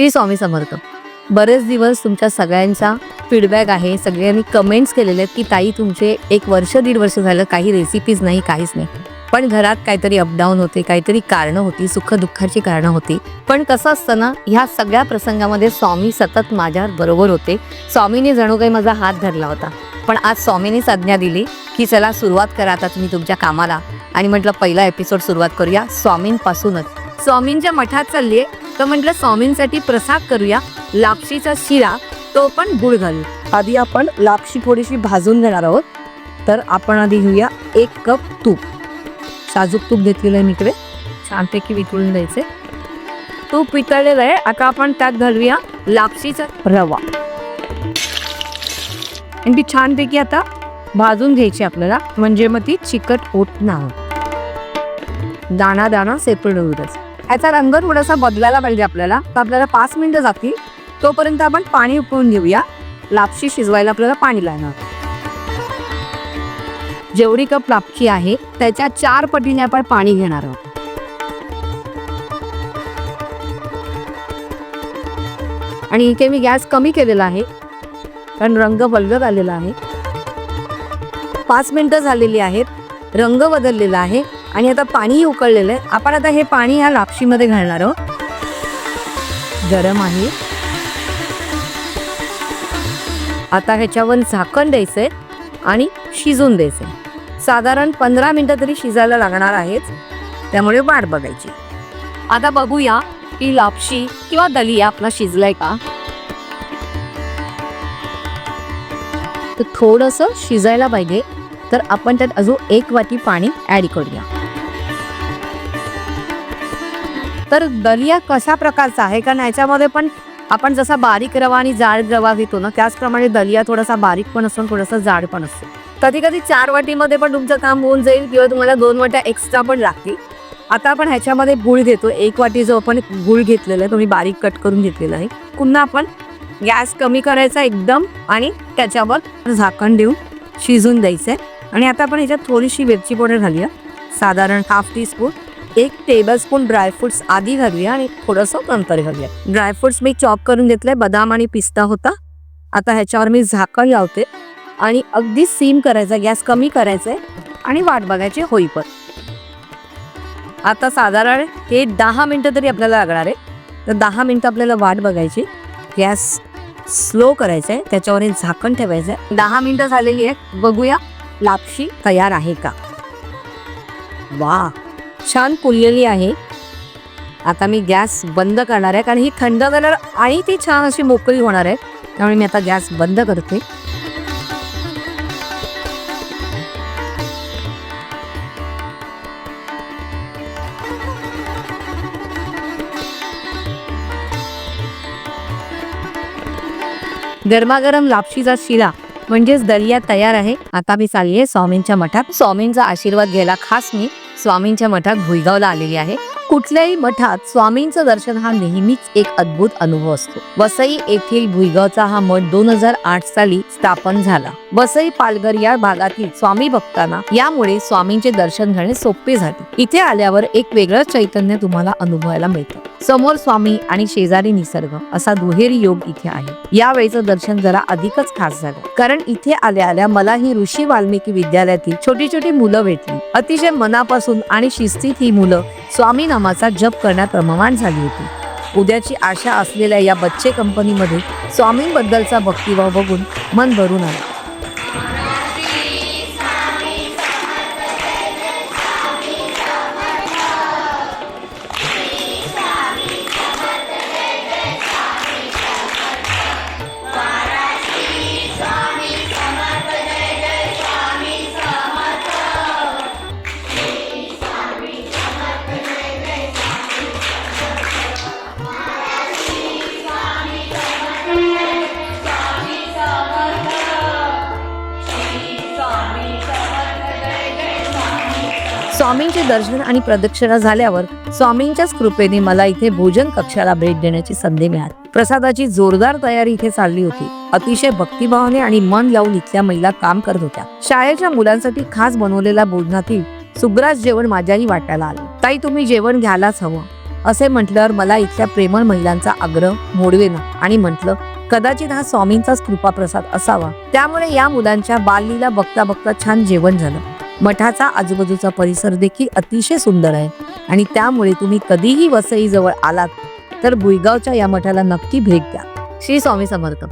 श्री स्वामी समर्थ. बरेच दिवस तुमच्या सगळ्यांचा फीडबॅक आहे. सगळ्यांनी कमेंट्स केलेले आहेत की ताई तुमचे एक वर्ष दीड वर्ष झालं काही रेसिपीज नाही काहीच नाही. पण घरात काहीतरी अपडाऊन होते काहीतरी कारणं होती सुख दुःखाची कारणं होती. पण कसं असतं ना ह्या सगळ्या प्रसंगामध्ये स्वामी सतत माझ्या बरोबर होते. स्वामीने जणू काही माझा हात धरला होता. पण आज स्वामीनेच आज्ञा दिली की चला सुरुवात करा आता तुम्ही तुमच्या कामाला. आणि म्हटलं पहिला एपिसोड सुरुवात करूया स्वामींपासूनच. स्वामींच्या मठात चाललीये. तर म्हटलं स्वामींसाठी प्रसाद करूया लापशीचा शिरा तो पण गुळ घालू. आधी आपण लापशी थोडीशी भाजून घेणार आहोत. तर आपण आधी घेऊया एक कप तूप. साजूक तूप घेतलेलं आहे मी इकडे. छानपैकी वितळून द्यायचे तूप वितळलेलं आहे. आता आपण त्यात घालूया लापशीचा रवा. आणि ती छानपैकी आता भाजून घ्यायची आपल्याला. म्हणजे मग ती चिकट होत नाही. दाणा दाणा सेपरेट होतच याचा रंग थोडासा बदलायला पाहिजे आपल्याला. तर आपल्याला पाच मिनिटं जातील. तोपर्यंत आपण पाणी उकळून घेऊया. लापशी शिजवायला आपल्याला पाणी लागणार. जेवढी कप लापशी आहे त्याच्या चार पटीने आपण पाणी घेणार आहोत. आणि इथे मी गॅस कमी केलेला आहे. कारण रंग बलगत आलेला आहे. पाच मिनिटं झालेली आहेत. रंग बदललेला आहे. आणि आता पाणीही उकळलेलं आहे. आपण आता हे पाणी ह्या लापशीमध्ये घालणार आहोत. गरम आहे. आता ह्याच्यावर झाकण द्यायचंय आणि शिजून द्यायचंय. साधारण पंधरा मिनटं तरी शिजायला लागणार आहेच त्यामुळे वाट बघायची. आता बघूया की लापशी किंवा दलिया आपला शिजलाय का? तर थोडंसं शिजायला पाहिजे. तर आपण त्यात अजून एक वाटी पाणी ऍड करूया. तर दलिया कशा प्रकारचा आहे? कारण याच्यामध्ये पण आपण जसा बारीक रवा आणि जाड रवा घेतो ना त्याचप्रमाणे दलिया थोडासा बारीक पण असतो आणि थोडासा जाड पण असतो. कधी कधी चार वाटीमध्ये पण तुमचं काम होऊन जाईल किंवा तुम्हाला दोन वाट्या एक्स्ट्रा पण लागतील. आता आपण ह्याच्यामध्ये गुळ घेतो. एक वाटी जो आपण गुळ घेतलेला आहे तुम्ही बारीक कट करून घेतलेला आहे. पुन्हा आपण गॅस कमी करायचा एकदम आणि त्याच्यावर झाकण देऊन शिजून द्यायचं आहे आणि आता आपण ह्याच्यात थोडीशी वेलची पावडर घालूया. साधारण हाफ टी स्पून एक टेबलस्पून ड्रायफ्रुट्स आधी घालूया आणि थोडंसं नंतर घालूया. ड्रायफ्रुट्स मी चॉप करून घेतलंय बदाम आणि पिस्ता होता. आता ह्याच्यावर मी झाकण लावते आणि अगदी सीम करायचा गॅस कमी करायचा आहे आणि वाट बघायची होईपर आता साधारण हे दहा मिनटं तरी आपल्याला लागणार आहे. तर दहा मिनटं आपल्याला वाट बघायची. गॅस स्लो करायचा आहे त्याच्यावर एक झाकण ठेवायचं आहे दहा मिनटं झालेली आहे बघूया. लापशी तयार आहे का? वा छान फुललेली आहे. आता मी गॅस बंद करणार आहे कारण ही थंड झाल्यावर आणि ती छान अशी मोकळी होणार आहे. त्यामुळे मी आता गॅस बंद करते. गरमागरम लापशीचा शिला म्हणजेच दलिया तयार आहे. आता मी चालली आहे स्वामींच्या मठात. स्वामींचा आशीर्वाद घ्यायला खास मी स्वामींच्या मठात भुईगावला आलेली आहे. कुठल्याही मठात स्वामींचं दर्शन हा नेहमीच एक अद्भुत अनुभव असतो. वसई येथील भुईगावचा हा मठ दोन हजार आठ साली स्थापन झाला. वसई पालघर या भागातील स्वामी भक्तांना यामुळे स्वामींचे दर्शन घेणे सोपे झाले. इथे आल्यावर एक वेगळं चैतन्य तुम्हाला अनुभवायला मिळतं. समोर स्वामी आणि शेजारी निसर्ग असा दुहेरी योग इथे आहे. यावेळीचं दर्शन जरा अधिकच खास झालं. कारण इथे आल्या आल्या मला ही ऋषी वाल्मिकी विद्यालयातील छोटी छोटी मुलं भेटली. अतिशय मनापासून आणि शिस्तीत ही मुलं स्वामी नामाचा जप करण्यात रममाण झाली होती. उद्याची आशा असलेल्या या बच्चे कंपनीमध्ये स्वामींबद्दलचा भक्तिभाव बघून मन भरून आला. स्वामींचे दर्शन आणि प्रदक्षिणा झाल्यावर स्वामींच्याच कृपेने मला इथे भोजन कक्षाला भेट देण्याची संधी मिळाली. प्रसादाची जोरदार तयारी इथे चालली होती. अतिशय भक्तिभावाने आणि मन लावून इथल्या महिला काम करत होत्या. शाळेच्या मुलांसाठी खास बनवलेल्या भोजनातील सुग्रास जेवण माझ्याही वाटायला आलं. ताई तुम्ही जेवण घ्यायलाच हवं. असे म्हटल्यावर मला इथल्या प्रेमळ महिलांचा आग्रह मोडवेना आणि म्हटलं कदाचित हा स्वामींचाच कृपाप्रसाद असावा. त्यामुळे या मुलांच्या बाललीला बघता बघता छान जेवण झालं. मठाचा आजूबाजूचा परिसर देखील अतिशय सुंदर आहे. आणि त्यामुळे तुम्ही कधीही वसईजवळ आलात तर भुईगावच्या या मठाला नक्की भेट द्या. श्री स्वामी समर्थ.